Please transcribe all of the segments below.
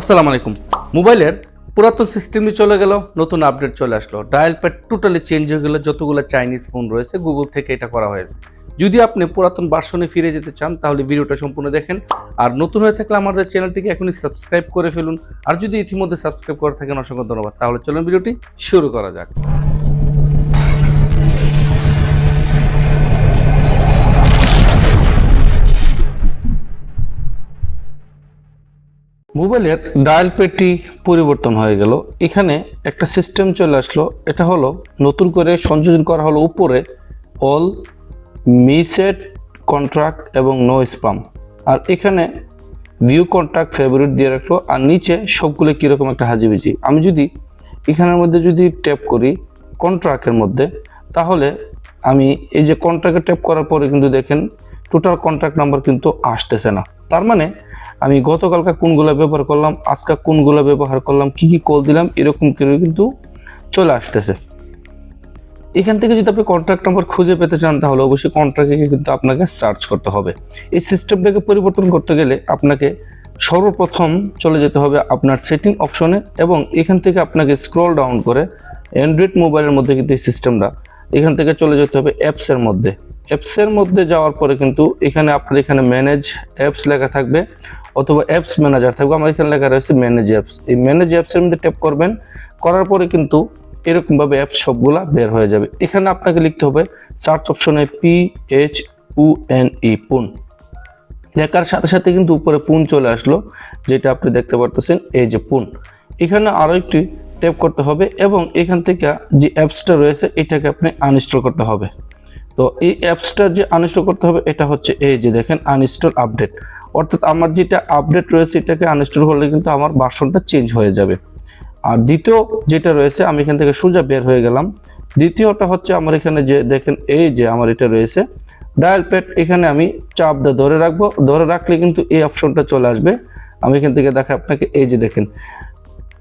আসসালামু আলাইকুম। মোবাইলের পুরাতন সিস্টেমই চলে গেল, নতুন আপডেট চলে আসলো। ডায়াল প্যাড টোটালি চেঞ্জ হয়ে গেলো, যতগুলো চাইনিজ ফোন রয়েছে গুগল থেকে এটা করা হয়েছে। যদি আপনি পুরাতন ভার্সনে ফিরে যেতে চান, তাহলে ভিডিওটা সম্পূর্ণ দেখেন। আর নতুন হয়ে থাকলে আমাদের চ্যানেলটিকে এখনই সাবস্ক্রাইব করে ফেলুন। আর যদি ইতিমধ্যে সাবস্ক্রাইব করে থাকেন, অসংখ্য ধন্যবাদ। তাহলে চলুন ভিডিওটি শুরু করা যাক। মোবাইলের ডায়াল পেটি পরিবর্তন হয়ে গেল। এখানে একটা সিস্টেম চলে আসলো। এটা হলো নতুন করে সংযোজন করা হলো উপরে অল মিসেট কন্ট্রাক্ট এবং নো স্পাম আর এখানে ভিউ কন্ট্রাক্ট ফেভারিট দিয়ে রাখল। আর নিচে সবগুলো কীরকম একটা হাজিবিজি। আমি যদি এখানের মধ্যে যদি ট্যাপ করি কন্ট্রাক্টের মধ্যে, তাহলে আমি এই যে কন্ট্রাক্টে ট্যাপ করার পরে কিন্তু দেখেন, টোটাল কন্ট্রাক্ট নাম্বার কিন্তু আসতেছে না। তার মানে আমি গতকালকে কোনগুলো ব্যবহার করলাম, আজকে কোনগুলো ব্যবহার করলাম, কি কি কল দিলাম, এরকম করে কিন্তু চলে আসতেছে। এখান থেকে যদি আপনি কন্ট্রাক্ট নাম্বার খুঁজে পেতে চান, তাহলে অবশ্যই কন্ট্রাক্টে কিন্তু আপনাকে সার্চ করতে হবে। এই সিস্টেমটাকে পরিবর্তন করতে গেলে আপনাকে সর্বপ্রথম চলে যেতে হবে আপনার সেটিং অপশনে এবং এখান থেকে আপনাকে স্ক্রল ডাউন করে অ্যান্ড্রয়েড মোবাইলের মধ্যে কিন্তু এই সিস্টেমটা এখান থেকে চলে যেতে হবে অ্যাপসের মধ্যে। অ্যাপসের মধ্যে যাওয়ার পরে কিন্তু এখানে আপনার এখানে ম্যানেজ অ্যাপস লেখা থাকবে অথবা অ্যাপস ম্যানেজার থাকবে। আমার এখানে লেখা রয়েছে ম্যানেজ অ্যাপস এই ম্যানেজ অ্যাপসের মধ্যে ট্যাপ করবেন। করার পরে কিন্তু এরকমভাবে অ্যাপস সবগুলা বের হয়ে যাবে। এখানে আপনাকে লিখতে হবে সার্চ অপশনে P H U N E Pune লেখার সাথে সাথে কিন্তু উপরে পুন চলে আসলো, যেটা আপনি দেখতে পারতেছেন, এই যে পুন এখানে আরও একটি ট্যাপ করতে হবে এবং এখান থেকে যে অ্যাপসটা রয়েছে, এটাকে আপনি আনইনস্টল করতে হবে। তো এই অ্যাপসটা যে আনইনস্টল করতে হবে, এটা হচ্ছে এই যে দেখেন আনইনস্টল আপডেট অর্থাৎ আমার যেটা আপডেট রয়েছে, এটাকে আনইনস্টল করলে কিন্তু আমার ভার্সনটা চেঞ্জ হয়ে যাবে। আর দ্বিতীয় যেটা রয়েছে, আমি এখান থেকে সোজা বের হয়ে গেলাম। দ্বিতীয়টা হচ্ছে আমার এখানে যে দেখেন, এই যে আমার এটা রয়েছে। ডায়াল প্যাড এখানে আমি চাপ দিয়ে ধরে রাখব। ধরে রাখলে কিন্তু এই অপশনটা চলে আসবে। আমি এখান থেকে দেখা আপনাকে, এই যে দেখেন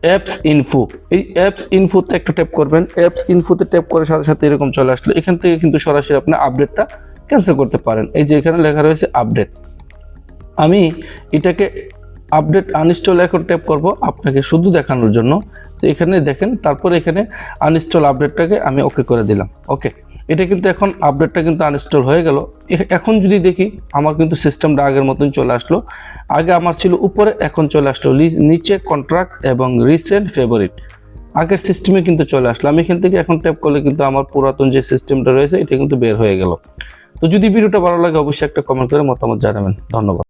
অ্যাপস ইনফো এই অ্যাপস ইনফোতে একটা ট্যাপ করবেন। অ্যাপস ইনফোতে ট্যাপ করার সাথে সাথে এরকম চলে আসলে। এখান থেকে কিন্তু সরাসরি আপনি আপডেটটা ক্যান্সেল করতে পারেন। এই যে এখানে লেখা রয়েছে আপডেট আমি এটাকে আপডেট আনইনস্টল এখন ট্যাপ করব আপনাকে শুধু দেখানোর জন্য। তো এখানে দেখেন, তারপর এখানে আনইনস্টল আপডেটটাকে আমি ওকে করে দিলাম। ওকে এটা কিন্তু এখন আপডেটটা কিন্তু আনইনস্টল হয়ে গেল। এখন যদি দেখি, আমার কিন্তু সিস্টেমটা আগের মতন চলে আসলো। আগে আমার ছিল উপরে, এখন চলে আসলো নিচে কন্ট্রাক্ট এবং রিসেন্ট ফেভারিট আগের সিস্টেমে কিন্তু চলে আসলো। আমি এখান থেকে এখন ট্যাপ করলে কিন্তু আমার পুরাতন যে সিস্টেমটা রয়েছে, এটা কিন্তু বের হয়ে গেল। তো যদি ভিডিওটা ভালো লাগে, অবশ্যই একটা কমেন্ট করে মতামত জানাবেন। ধন্যবাদ।